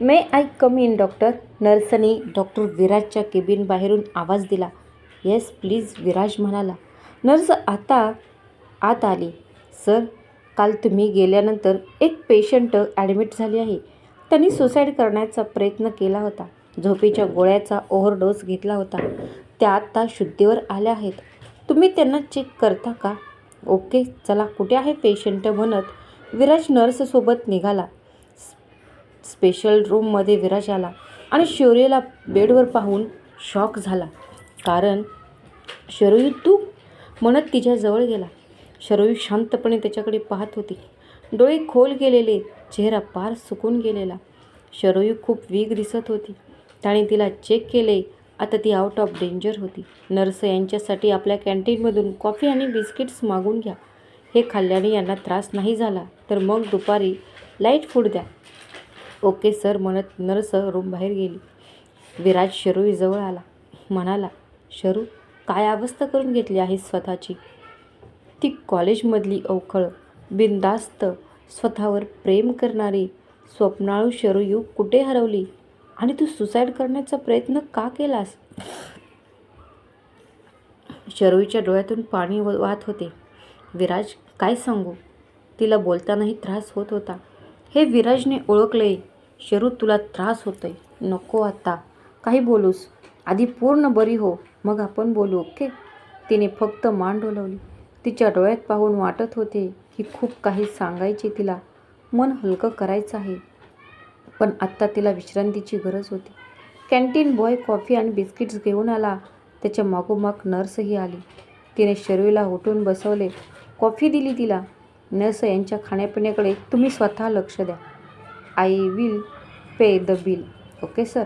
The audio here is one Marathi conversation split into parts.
May I come in doctor नर्सनी doctor विराजच्या केबिन बाहेरून आवाज दिला. येस प्लीज विराज म्हणाला. नर्स आता आत आली. सर काल तुम्ही गेल्यानंतर एक पेशंट ॲडमिट झाली आहे. त्यांनी सुसाईड करण्याचा प्रयत्न केला होता. झोपेच्या गोळ्याचा ओव्हरडोस घेतला होता. त्या आत्ता शुद्धीवर आल्या आहेत. तुम्ही त्यांना चेक करता का? ओके चला कुठे आहे पेशंट म्हणत विराज नर्ससोबत निघाला. स्पेशल रूममध्ये विराज आला आणि शौर्यला बेडवर पाहून शॉक झाला. कारण शरयू तू म्हणत तिच्याजवळ गेला. शरयू शांतपणे त्याच्याकडे पाहत होती. डोळे खोल गेलेले चेहरा पार सुकून गेलेला. शरयू खूप वीक दिसत होती. त्याने तिला चेक केले. आता ती आउट ऑफ डेंजर होती. नर्स यांच्यासाठी आपल्या कॅन्टीनमधून कॉफी आणि बिस्किट्स मागून घ्या. हे खाल्ल्याने यांना त्रास नाही झाला. तर मग दुपारी लाइट फूड द्या. ओके सर म्हणत नर्स रूम बाहेर गेली. विराज शरूईजवळ आला. म्हणाला शरू काय अवस्था करून घेतली आहे स्वतःची? ती कॉलेजमधली अवखळ. बिनदास्त स्वतःवर प्रेम करणारी स्वप्नाळू शरूयू कुठे हरवली? आणि तू सुसाईड करण्याचा प्रयत्न का केलास? शरूईच्या डोळ्यातून पाणी व- वाहत होते. विराज काय सांगू? तिला बोलतानाही त्रास होत होता. हे विराजने ओळखले. शरू तुला त्रास होतोय. नको आता. काही बोलूस. आधी पूर्ण बरी हो. मग आपण बोलू ओके? तिने फक्त मान डोलवली. तिच्या डोळ्यात पाहून वाटत होते की खूप काही सांगायचे तिला. मन हलकं करायचं आहे. पण आत्ता तिला विश्रांतीची गरज होती. कॅन्टीन बॉय कॉफी आणि बिस्किट्स घेऊन आला. त्याच्या मागोमाग नर्सही आली. तिने शर्वीला उठून बसवले. कॉफी दिली तिला. नर्स यांच्या खाण्यापिण्याकडे तुम्ही स्वतः लक्ष द्या. I will pay the bill okay sir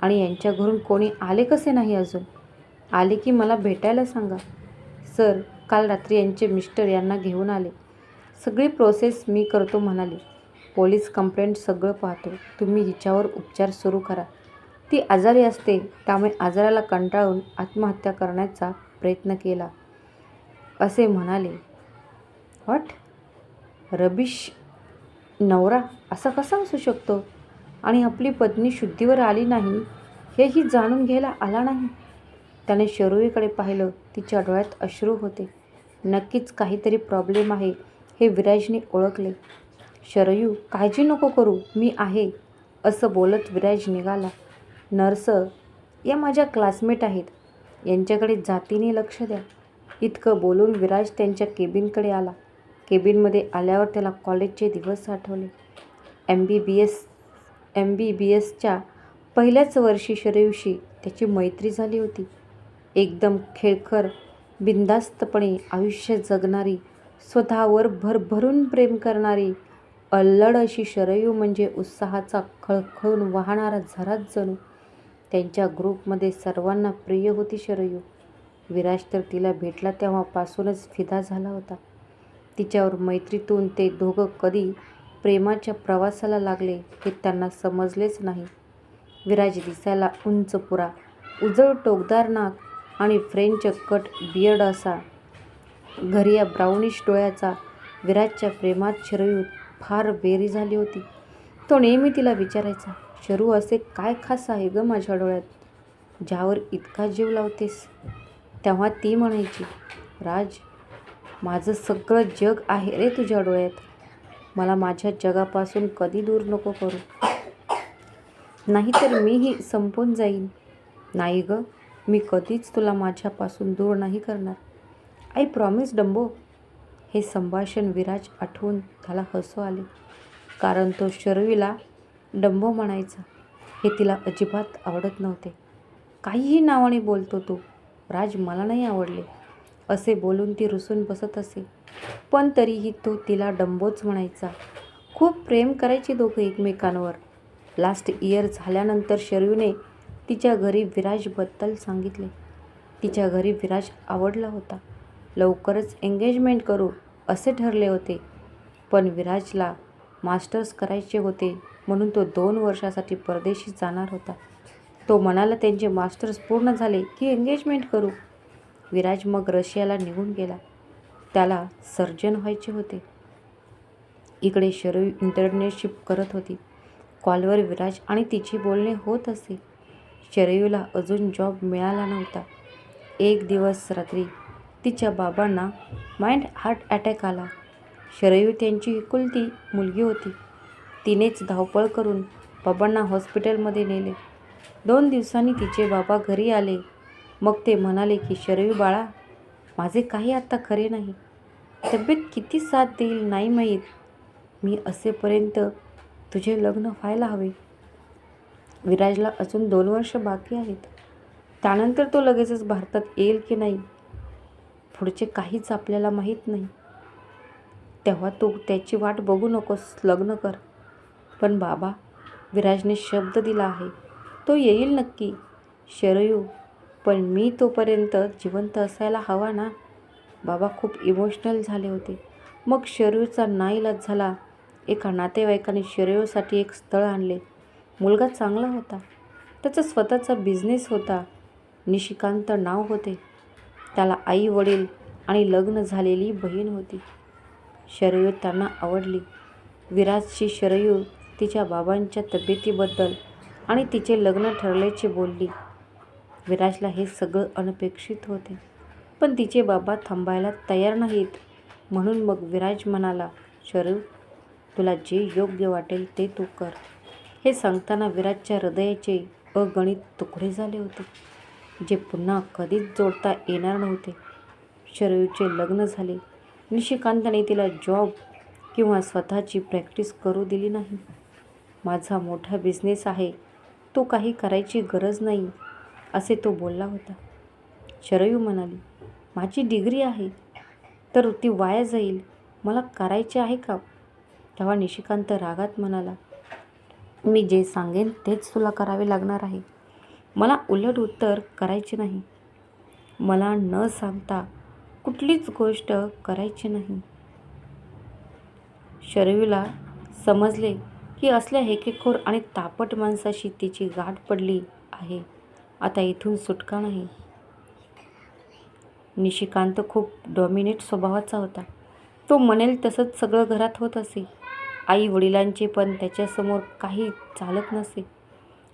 आणि यांच्या घरून कोणी आले कसे नाही अजून? आले की मला भेटायला सांगा. सर काल रात्री यांचे मिस्टर यांना घेऊन आले. सगळी प्रोसेस मी करतो म्हणाले. पोलीस कंप्लेंट सगळं पाहतो. तुम्ही हिच्यावर उपचार सुरू करा. ती आजारी असते त्यामुळे आजाराला कंटाळून आत्महत्या करण्याचा प्रयत्न केला. असे म्हणाले. व्हॉट रबिश नवरा असा कसा असू शकतो? आणि आपली पत्नी शुद्धीवर आली नाही हेही जाणून घ्यायला आला नाही. त्याने शरूईकडे पाहिलं तिच्या डोळ्यात अश्रू होते. नक्कीच काहीतरी प्रॉब्लेम आहे हे विराजने ओळखले. शरयू काळजी नको करू मी आहे असं बोलत विराज निघाला. नर्स या माझ्या क्लासमेट आहेत. यांच्याकडे जातीने लक्ष द्या. इतकं बोलून विराज त्यांच्या केबिनकडे आला. केबिनमध्ये आल्यावर त्याला कॉलेजचे दिवस Athawale. M B B S M B B एसच्या पहिल्याच वर्षी शरयूशी त्याची मैत्री झाली होती. एकदम खेळखर बिनधास्तपणे आयुष्य जगणारी स्वतःवर भरभरून प्रेम करणारी अल्लड अशी शरयू म्हणजे उत्साहाचा खळखळून वाहणारा झराच जणू. त्यांच्या ग्रुपमध्ये सर्वांना प्रिय होती शरयू. विराज तर तिला भेटला तेव्हापासूनच फिदा झाला होता. तिच्यावर मैत्रीतून ते दोघं कधी प्रेमाच्या प्रवासाला लागले हे त्यांना समजलेच नाही. विराज दिसायला उंच पुरा उजळ टोकदार नाक आणि फ्रेंच कट बियर्ड असा. घरिया ब्राउनिश डोळ्याचा विराजच्या प्रेमात शरयू फार बेरी झाली होती. तो नेहमी तिला विचारायचा शरू असे काय खास आहे ग माझ्या डोळ्यात? ज्यावर इतका जीव लावतेस? तेव्हा ती म्हणायची राज माझं सगळं जग आहे रे तुझ्या डोळ्यात. मला माझ्या जगापासून कधी दूर नको करू. नाहीतर मीही संपून जाईन. नाही ग मी कधीच तुला माझ्यापासून दूर नाही करणार. I promise Dumbo. हे संभाषण विराज आठवून त्याला हसू आले. कारण तो शर्वीला डंबो म्हणायचा. हे तिला अजिबात आवडत नव्हते. काहीही नावाने बोलतो तो. राज मला नाही आवडले. असे बोलून ती रुसून बसत असे. पण तरीही तो तिला डंबोच म्हणायचा. खूप प्रेम करायची दोघं एकमेकांवर. लास्ट इयर झाल्यानंतर शर्यूने तिच्या घरी विराजबद्दल सांगितले. तिच्या घरी विराज आवडला होता. लवकरच एंगेजमेंट करू असे ठरले होते. पण विराजला मास्टर्स करायचे होते म्हणून तो दोन वर्षासाठी परदेशी जाणार होता. तो म्हणाला त्यांचे मास्टर्स पूर्ण झाले की एंगेजमेंट करू? विराज मग रशियाला निघून गेला. त्याला सर्जन व्हायचे होते. इकडे शरयू इंटरनेटशिप करत होती. कॉलवर विराज आणि तिची बोलणे होत असे. शरयूला अजून जॉब मिळाला नव्हता. एक दिवस रात्री तिच्या बाबांना माइंड हार्ट अटॅक आला. शरयू त्यांची एकुलती मुलगी होती. तिनेच धावपळ करून बाबांना हॉस्पिटलमध्ये नेले. दोन दिवसांनी तिचे बाबा घरी आले. मग ते म्हणाले की शरयू बाळा माझे काही आत्ता खरे नाही. तब्येत किती साथ देईल नाही माहीत. मी असेपर्यंत तुझे लग्न व्हायला हवे. विराजला अजून दोन वर्ष बाकी आहेत. त्यानंतर तो लगेचच भारतात येईल की नाही? पुढचे काहीच आपल्याला माहीत नाही. तेव्हा तू त्याची वाट बघू नकोस लग्न कर. पण बाबा विराजने शब्द दिला आहे. तो येईल नक्की. शरयू पण मी तोपर्यंत जिवंत असायला हवा ना? बाबा खूप इमोशनल झाले होते. मग शरयूचा नाईलाज झाला. एका नातेवाईकाने शरयूसाठी एक स्थळ आणले. मुलगा चांगला होता. त्याचा स्वतःचा बिझनेस होता. निशिकांत नाव होते. त्याला आई वडील आणि लग्न झालेली बहीण होती. शरयू त्यांना आवडली. विराजची शरयू तिच्या बाबांच्या तब्येतीबद्दल आणि तिचे लग्न ठरल्याचे बोलली. विराजला हे सगळं अनपेक्षित होते. पण तिचे बाबा थांबायला तयार नाहीत. म्हणून मग विराज म्हणाला शरयू तुला जे योग्य वाटेल ते तू कर. हे सांगताना विराजच्या हृदयाचे अगणित तुकडे झाले होते जे पुन्हा कधीच जोडता येणार नव्हते. शरयूचे लग्न झाले. निशिकांतने तिला जॉब किंवा स्वतःची प्रॅक्टिस करू दिली नाही. माझा मोठा बिझनेस आहे. तो काही करायची गरज नाही. असे तो बोलला होता. शरयू म्हणाली माझी डिग्री आहे तर ती वाया जाईल. मला करायचे आहे का? तेव्हा निशिकांत रागात म्हणाला मी जे सांगेन तेच तुला करावे लागणार आहे. मला उलट उत्तर करायचे नाही. मला न सांगता कुठलीच गोष्ट करायची नाही. शरयूला समजले की असल्या हेकेखोर आणि तापट माणसाशी तिची गाठ पडली आहे. आता इथून सुटका नाही. निशिकांत खूप डॉमिनेट स्वभावाचा होता. तो म्हणेल तसंच सगळं घरात होत असे. आई वडिलांचे पण त्याच्यासमोर काही चालत नसे.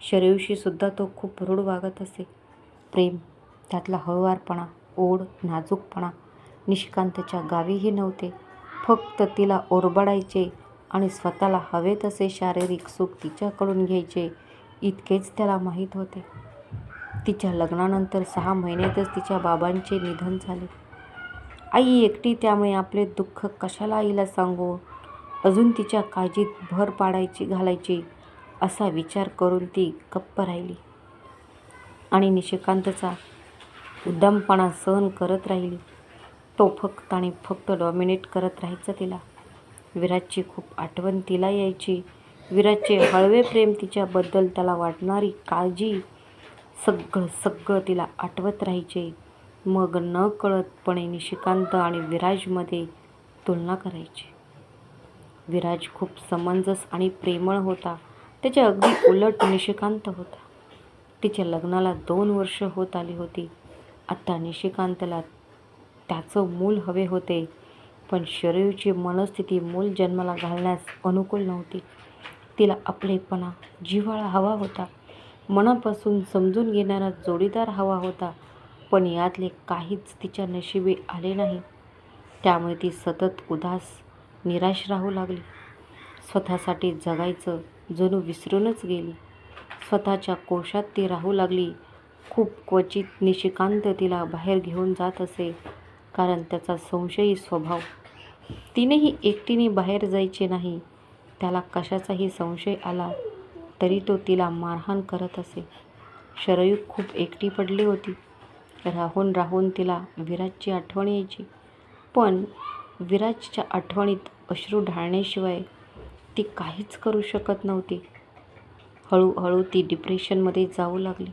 शरीरशीसुद्धा तो खूप रूढ वागत असे. प्रेम त्यातला हळुवारपणा ओढ नाजूकपणा निशिकांतच्या गावीही नव्हते. फक्त तिला ओरबडायचे आणि स्वतःला हवे तसे शारीरिक सुख तिच्याकडून घ्यायचे इतकेच त्याला माहीत होते. तिच्या लग्नानंतर सहा महिन्यातच तिच्या बाबांचे निधन झाले. आई एकटी त्यामुळे आपले दुःख कशाला आईला सांगू? अजून तिच्या काळजीत भर पाडायची घालायची असा विचार करून ती गप्प राहिली. आणि निशिकांतचा उद्दामपणा सहन करत राहिली. तो फक्त आणि फक्त डॉमिनेट करत राहायचा तिला. विराजची खूप आठवण तिला यायची. विराजचे हळवे प्रेम तिच्याबद्दल त्याला वाटणारी काळजी सगळं सगळं तिला आठवत राहायचे. मग न कळतपणे निशिकांत आणि विराजमध्ये तुलना करायची. विराज खूप समंजस आणि प्रेमळ होता. त्याच्या अगदी उलट निशिकांत होता. तिच्या लग्नाला दोन वर्ष होत आली होती. आत्ता निशिकांतला त्याचं मूल हवे होते पण शरीरची मनस्थिती मूल जन्माला घालण्यास अनुकूल नव्हती. तिला आपलेपणा जिव्हाळा हवा होता. मनापासून समजून घेणारा जोडीदार हवा होता पण यातले काहीच तिच्या नशिबी आले नाही. त्यामुळे ती सतत उदास निराश राहू लागली. स्वतःसाठी जगायचं जणू विसरूनच गेली. स्वतःच्या कोशात ती राहू लागली. खूप क्वचित निशिकांत तिला बाहेर घेऊन जात असे कारण त्याचा संशयी स्वभाव. तिनेही एकटीने बाहेर जायचे नाही. त्याला कशाचाही संशय आला. तरी तो तिला मारहाण करत असे. शरयू खूप एकटी पडली होती. राहून राहून तिला विराजची आठवण यायची. पण विराजच्या आठवणीत अश्रू ढाळण्याशिवाय ती काहीच करू शकत नव्हती. हळूहळू ती डिप्रेशनमध्ये जाऊ लागली.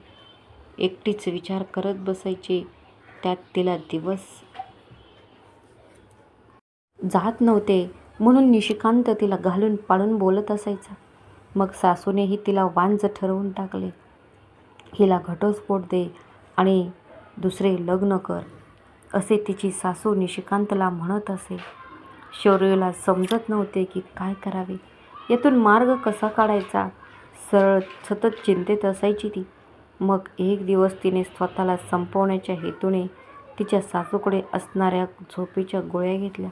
एकटीच विचार करत बसायची. त्यात तिला दिवस जात नव्हते म्हणून निशिकांत तिला घालून पाडून बोलत असायचा. मग सासूनेही तिला वांज ठरवून टाकले. हिला घटस्फोट दे आणि दुसरे लग्न कर असे तिची सासू निशिकांतला म्हणत असे. शौर्यला समजत नव्हते की काय करावे. यातून मार्ग कसा काढायचा? सरळ सतत चिंतेत असायची ती. मग एक दिवस तिने स्वतःला संपवण्याच्या हेतूने तिच्या सासूकडे असणाऱ्या झोपेच्या गोळ्या घेतल्या.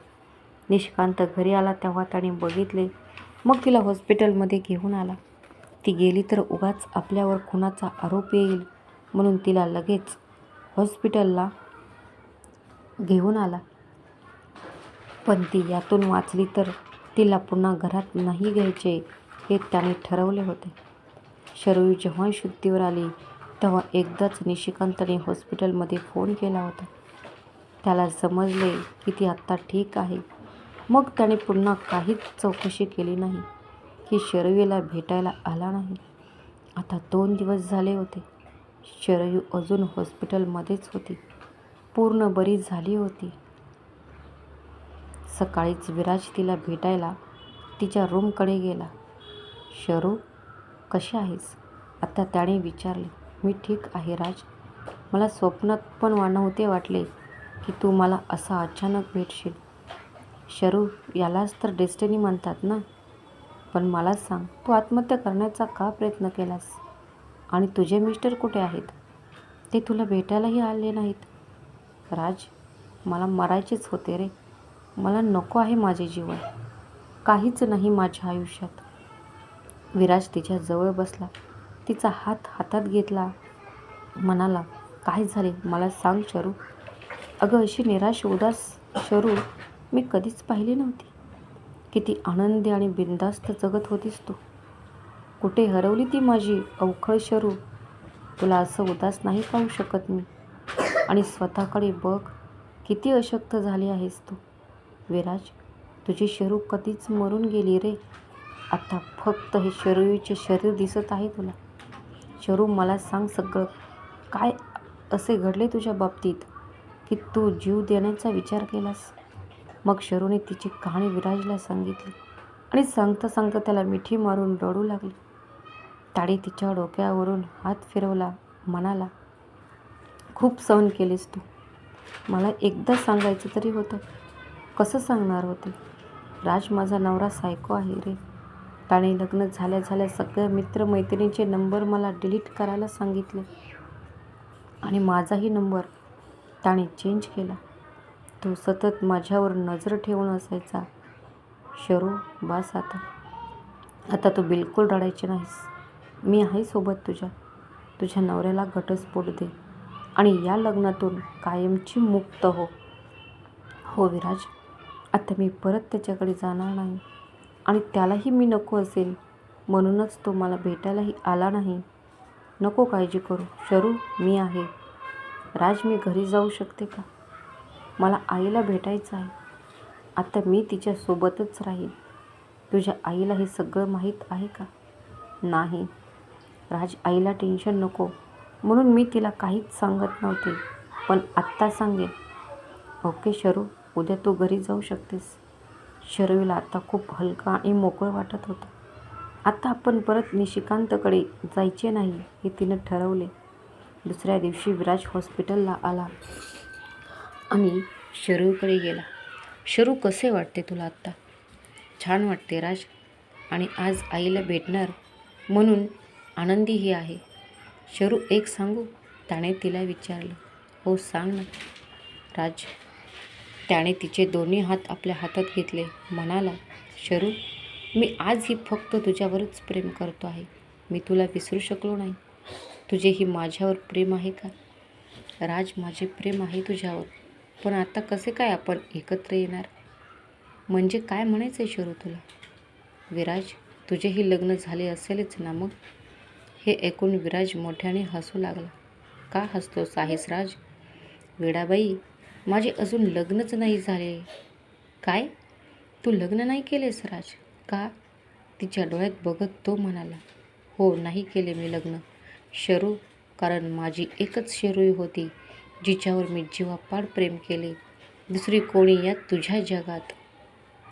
निष्कांत घरी आला तेव्हा त्याने बघितले मग तिला हॉस्पिटलमध्ये घेऊन आला. ती गेली तर उगाच आपल्यावर खुनाचा आरोप येईल म्हणून तिला लगेच हॉस्पिटलला घेऊन आला. पण ती यातून वाचली तर तिला पुन्हा घरात नाही घ्यायचे हे त्याने ठरवले होते. शरयू जेव्हा शुद्धीवर आली तेव्हा एकदाच निशिकांतने हॉस्पिटलमध्ये फोन केला होता. त्याला समजले की ती आत्ता ठीक आहे. मग त्याने पुन्हा काहीच चौकशी केली नाही की शरयूला भेटायला आला नाही. आता दोन दिवस झाले होते. शरयू अजून हॉस्पिटलमध्येच होती. पूर्ण बरी झाली होती. सकाळीच विराज तिला भेटायला तिच्या रूमकडे गेला. शरू कशी आहेस? आता त्याने विचारले मी ठीक आहे राज. मला स्वप्नात पण नव्हते वाटले की तू मला असा अचानक भेटशील. शरू यालाच तर डेस्टिनी म्हणतात ना? पण मला सांग तू आत्महत्या करण्याचा का प्रयत्न केलास? आणि तुझे मिस्टर कुठे आहेत? ते तुला भेटायलाही आले नाहीत. राज मला मरायचेच होते रे. मला नको आहे माझे जीवन. काहीच नाही माझ्या आयुष्यात. विराज तिच्या जवळ बसला. तिचा हात हातात घेतला. म्हणाला काय झाले? मला सांग शरू. अगं अशी निराश उदास शरू मी कधीच पाहिली नव्हती. किती आनंदी आणि बिंदास्त जगत होतीस तू. कुठे हरवली ती माझी अवखळ शरू? तुला असं उदास नाही पाहू शकत मी. आणि स्वतःकडे बघ किती अशक्त झाली आहेस तू. विराज तुझी शरू कधीच मरून गेली रे. आता फक्त हे शरूचे शरीर दिसत आहे तुला. शरू मला सांग सगळं. काय असे घडले तुझ्या बाबतीत? की तू जीव देण्याचा विचार केलास? मग शरूने तिची कहाणी विराजला सांगितली आणि सांगता सांगता त्याला मिठी मारून रडू लागली. ताडी तिच्या डोक्यावरून हात फिरवला म्हणाला खूप सहन केलीस तू. मला एकदा सांगायचं तरी होतं. कसं सांगणार होते? राज माझा नवरा सायको आहे रे. त्याने लग्न झाल्या झाल्या सगळ्या मित्रमैत्रिणींचे नंबर मला डिलीट करायला सांगितले आणि माझाही नंबर त्याने चेंज केला. तो सतत माझ्यावर नजर ठेवून असायचा. शरू बास आता. आता तू बिलकुल रडायचे नाहीस. मी आहे सोबत तुझ्या. तुझ्या नवऱ्याला घटस्फोट दे. आणि या लग्नातून कायमची मुक्त हो. हो विराज आता मी परत त्याच्याकडे जाणार नाही. आणि त्यालाही मी नको असेल. म्हणूनच तो मला भेटायलाही आला नाही. नको काळजी करू. शरू मी आहे. राज मी घरी जाऊ शकते का? मला आईला भेटायचं आहे. आता मी तिच्यासोबतच राहीन. तुझ्या आईला हे सगळं माहीत आहे का? नाही. राज आईला टेन्शन नको. म्हणून मी तिला काहीच सांगत नव्हते. पण आत्ता सांगेन. ओके शरू. उद्या तू घरी जाऊ शकतेस. शरवीला आता खूप हलका आणि मोकळं वाटत होतं. आता आपण परत निशिकांतकडे जायचे नाही हे तिनं ठरवले. दुसऱ्या दिवशी विराज हॉस्पिटलला आला. आणि शरूकडे गेला. शरू कसे वाटते तुला आत्ता? छान वाटते राज. आणि आज आईला भेटणार म्हणून आनंदीही आहे. शरू एक सांगू? त्याने तिला विचारलं. हो सांग ना. राज. त्याने तिचे दोन्ही हात आपल्या हातात घेतले. म्हणाला शरू मी आजही फक्त तुझ्यावरच प्रेम करतो आहे. मी तुला विसरू शकलो नाही. तुझेही माझ्यावर प्रेम आहे का? राज माझे प्रेम आहे तुझ्यावर. पण आता कसे काय आपण एकत्र येणार? म्हणजे काय म्हणायचं आहे शरू तुला? विराज तुझेही लग्न झाले असेलच ना मग? हे ऐकून विराज मोठ्याने हसू लागला. का हसतो आहेस राज? वेडाबाई माझे अजून लग्नच नाही झाले. काय? तू लग्न नाही केलेस राज? का? तिच्या डोळ्यात बघत तो म्हणाला. हो नाही केले मी लग्न. शरू कारण माझी एकच शेरूई होती. जिच्यावर मी जीवापाड प्रेम केले. दुसरी कोणी या तुझ्या जगात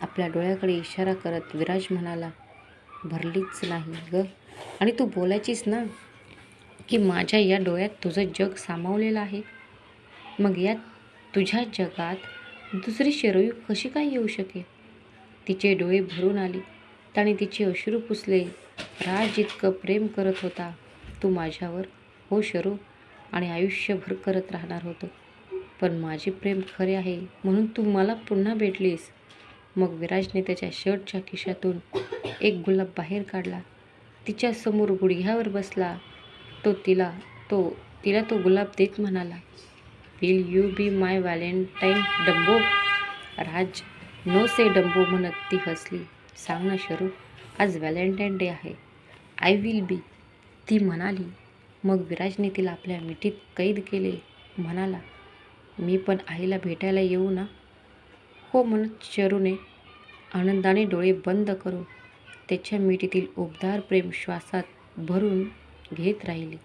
आपल्या डोळ्याकडे इशारा करत विराज म्हणाला भरलीच नाही ग. आणि तू बोलायचीस ना की माझ्या या डोळ्यात तुझं जग सामावलेलं आहे? मग या तुझ्या जगात दुसरी शिरोई कशी काय येऊ शकेल? तिचे डोळे भरून आले. त्याने तिचे अश्रू पुसले. राज इतकं प्रेम करत होता. तू माझ्यावर हो शरू आणि आयुष्यभर करत राहणार होतो. पण माझे प्रेम खरे आहे म्हणून तू मला पुन्हा भेटलीस. मग विराजने त्याच्या शर्टच्या खिशातून एक गुलाब बाहेर काढला. तिच्यासमोर गुडघ्यावर बसला. तो तिला तो तिला तो गुलाब देत म्हणाला will you be my Valentine Dumbo? Raj no say Dumbo म्हणत ती हसली. सांग ना शरू आज व्हॅलेंटाईन डे आहे. आय विल बी ती म्हणाली मग विराजने तिला आपल्या मिठीत कैद केले. म्हणाला मी पण आईला भेटायला येऊ ना? हो म्हणत शरूने आनंदाने डोळे बंद करून त्याच्या मिठीतील उबदार प्रेम श्वासात भरून घेत राहिली.